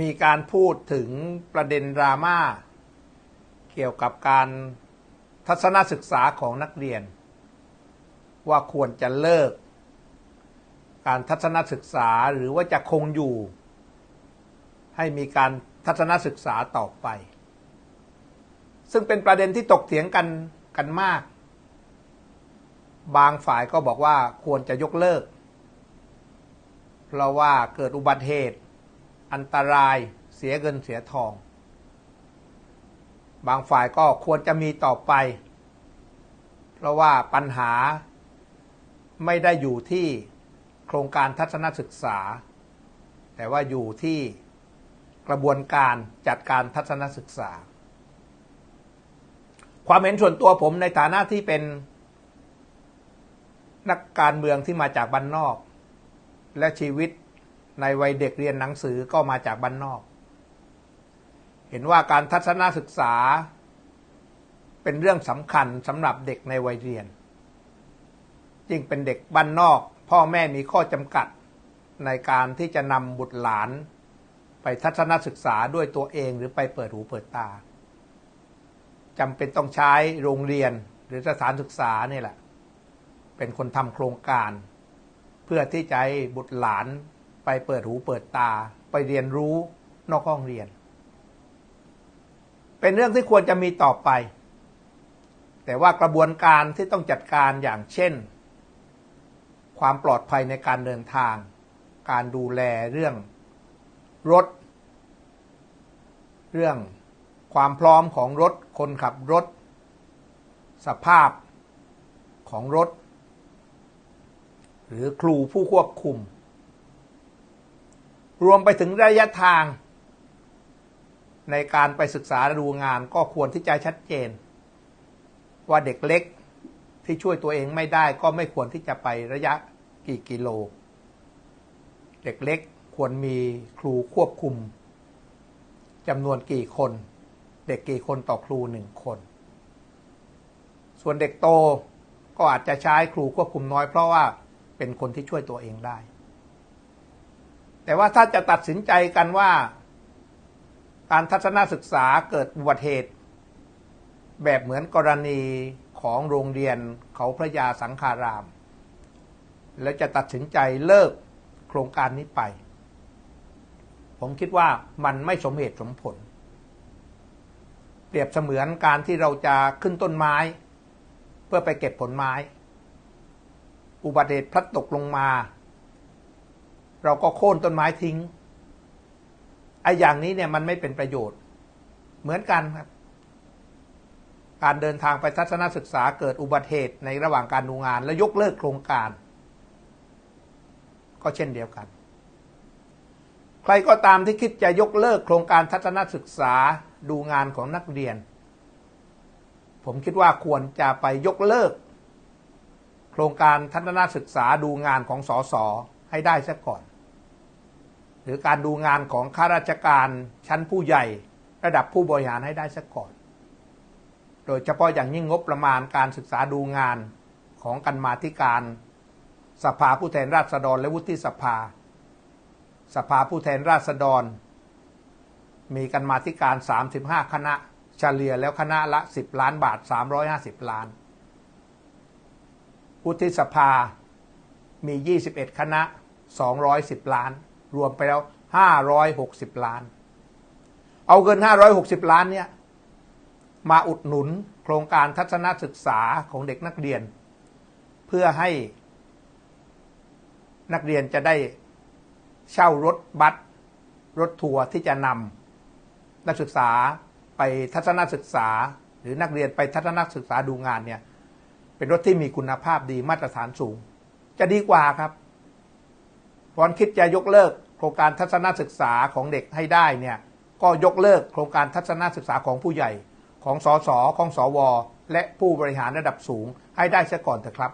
มีการพูดถึงประเด็นดราม่าเกี่ยวกับการทัศนศึกษาของนักเรียน ว่าควรจะเลิก การทัศนศึกษาหรือว่าจะคงอยู่ ให้มีการทัศนศึกษาต่อไป ซึ่งเป็นประเด็นที่ตกเถียงกันกันมาก บางฝ่ายก็บอกว่าควรจะยกเลิก เพราะว่าเกิดอุบัติเหตุ อันตรายเสียเงินเสียทอง บางฝ่ายก็ควรจะมีต่อไป เพราะว่าปัญหาไม่ได้อยู่ที่โครงการทัศนศึกษา แต่ว่าอยู่ที่กระบวนการจัดการทัศนศึกษา ความเห็นส่วนตัวผมในฐานะที่เป็นนักการเมืองที่มาจากบ้านนอก และชีวิต ในวัยเด็กเรียนหนังสือก็มาจากบ้านนอก เห็นว่าการทัศนศึกษา เป็นเรื่องสำคัญสำหรับเด็กในวัยเรียน ยิ่งเป็นเด็กบ้านนอก พ่อแม่มีข้อจำกัดในการที่จะนำบุตรหลาน ไปทัศนศึกษาด้วยตัวเองหรือไปเปิดหูเปิดตาจำเป็นต้องใช้โรงเรียนหรือสถานศึกษานี่แหละ เป็นคนทำโครงการ เพื่อที่จะให้บุตรหลาน ไปเปิดหูเปิดตาไปเรียนรู้นอกห้องเรียน เป็นเรื่องที่ควรจะมีต่อไป แต่ว่ากระบวนการที่ต้องจัดการอย่างเช่น ความปลอดภัยในการเดินทาง การดูแลเรื่องรถ เรื่องความพร้อมของรถ คนขับรถ สภาพของรถ หรือครูผู้ควบคุม รวมไปถึงระยะทาง ในการไปศึกษาดูงานก็ควรที่จะชัดเจน ว่าเด็กเล็กที่ช่วยตัวเองไม่ได้ก็ไม่ควรที่จะไประยะกี่กิโล เด็กเล็กควรมีครูควบคุมจำนวนกี่คน เด็กกี่คนต่อครูหนึ่งคน ส่วนเด็กโตก็อาจจะใช้ครูควบคุมน้อยเพราะว่าเป็นคนที่ช่วยตัวเองได้ แต่ว่าถ้าจะตัดสินใจกันว่า การทัศนศึกษาเกิดอุบัติเหตุ แบบเหมือนกรณีของโรงเรียนเขาพระยาสังคาราม แล้วจะตัดสินใจเลิกโครงการนี้ไป ผมคิดว่ามันไม่สมเหตุสมผล เปรียบเสมือนการที่เราจะขึ้นต้นไม้ เพื่อไปเก็บผลไม้ อุบัติเหตุพลัดตกลงมา เราก็โค่นต้นไม้ทิ้งไอ้อย่างนี้เนี่ยมันไม่เป็นประโยชน์ เหมือนกันครับ การเดินทางไปทัศนศึกษาเกิดอุบัติเหตุในระหว่างการดูงาน และยกเลิกโครงการ ก็เช่นเดียวกัน ใครก็ตามที่คิดจะยกเลิกโครงการทัศนศึกษาดูงานของนักเรียน ผมคิดว่าควรจะไปยกเลิก โครงการทัศนศึกษาดูงานของสสให้ได้ซะก่อน หรือการดูงานของข้าราชการชั้นผู้ใหญ่ ระดับผู้บริหารให้ได้ซะก่อน โดยเฉพาะอย่างยิ่งงบประมาณการศึกษาดูงานของกันมาธิการ สภาผู้แทนราษฎรและวุฒิสภา สภาผู้แทนราษฎร มีกันมาธิการ 35 คณะเฉลี่ยแล้วคณะละ 10 ล้านบาท 350 ล้าน วุฒิสภามี 21 คณะ 210 ล้าน รวมไปแล้ว560ล้าน เอาเงิน560ล้านเนี่ยมาอุดหนุนโครงการทัศนศึกษาของเด็กนักเรียน เพื่อให้นักเรียนจะได้เช่ารถบัสรถทัวร์ที่จะนำนักศึกษาไปทัศนศึกษา หรือนักเรียนไปทัศนศึกษาดูงานเนี่ย เป็นรถที่มีคุณภาพดีมาตรฐานสูง จะดีกว่าครับพอนคิดจะยกเลิก โครงการทัศนศึกษาของเด็กให้ได้เนี่ยก็ยกเลิกโครงการทัศนศึกษาของผู้ใหญ่ ของสสของสว และผู้บริหารระดับสูงให้ได้ซะก่อนเถอะครับ